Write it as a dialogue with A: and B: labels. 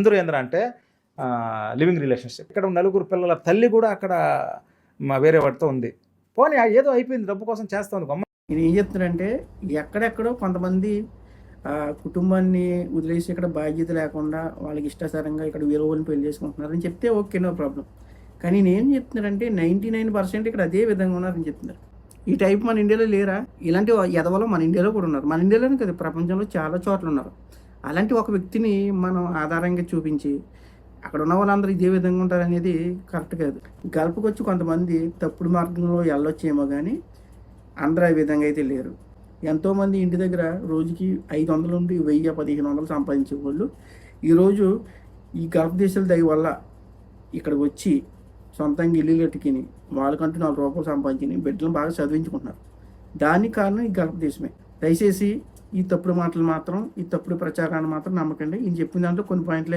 A: అందరూ ఏంటంటే living relationship ఇక్కడ నలుగురు పిల్లల తల్లి కూడా అక్కడ మా వేరే వాడితో ఉంది. పోనీ ఏదో అయిపోయింది డబ్బు కోసం చేస్తాను గమ్మ
B: నేను ఏం చెప్తున్నానంటే ఎక్కడెక్కడో కొంతమంది కుటుంబాన్ని వదిలేసి ఇక్కడ బాధ్యత లేకుండా వాళ్ళకి ఇష్టాసారంగా ఇక్కడ వేరే వాళ్ళని పెళ్ళి చేసుకుంటున్నారని చెప్తే ఓకే నో ప్రాబ్లం. కానీ నేను ఏం చెప్తున్నారంటే నైంటీ నైన్ పర్సెంట్ ఇక్కడ అదే విధంగా ఉన్నారని చెప్తున్నారు. ఈ టైప్ మన ఇండియాలో లేరా? ఇలాంటి ఎదవలో మన ఇండియాలో కూడా ఉన్నారు. మన ఇండియాలోనే కదా ప్రపంచంలో చాలా చోట్ల ఉన్నారు. అలాంటి ఒక వ్యక్తిని మనం ఆధారంగా చూపించి అక్కడ ఉన్న వాళ్ళందరూ ఇదే విధంగా ఉంటారనేది కరెక్ట్ కాదు. గల్పకొచ్చి కొంతమంది తప్పుడు మార్గంలో వెళ్ళొచ్చేమో కానీ అందరూ ఆ విధంగా అయితే లేరు. ఎంతోమంది ఇంటి దగ్గర రోజుకి ఐదు వందల నుండి వెయ్యి పదిహేను వందలు సంపాదించే వాళ్ళు ఈరోజు ఈ గల్ఫ్ దేశాల దయ వల్ల ఇక్కడికి వచ్చి సొంతంగా ఇల్లు కట్టుకుని వాళ్ళకంటూ నాలుగు రూపాయలు సంపాదించుకుని బిడ్డలను బాగా చదివించుకుంటున్నారు. దానికి కారణం ఈ గల్ఫ్ దేశమే. దయచేసి ఈ తప్పుడు మాటలు మాత్రం ఈ తప్పుడు ప్రచారాన్ని మాత్రం నమ్మకండి. ఈయన చెప్పిన దాంట్లో కొన్ని పాయింట్లు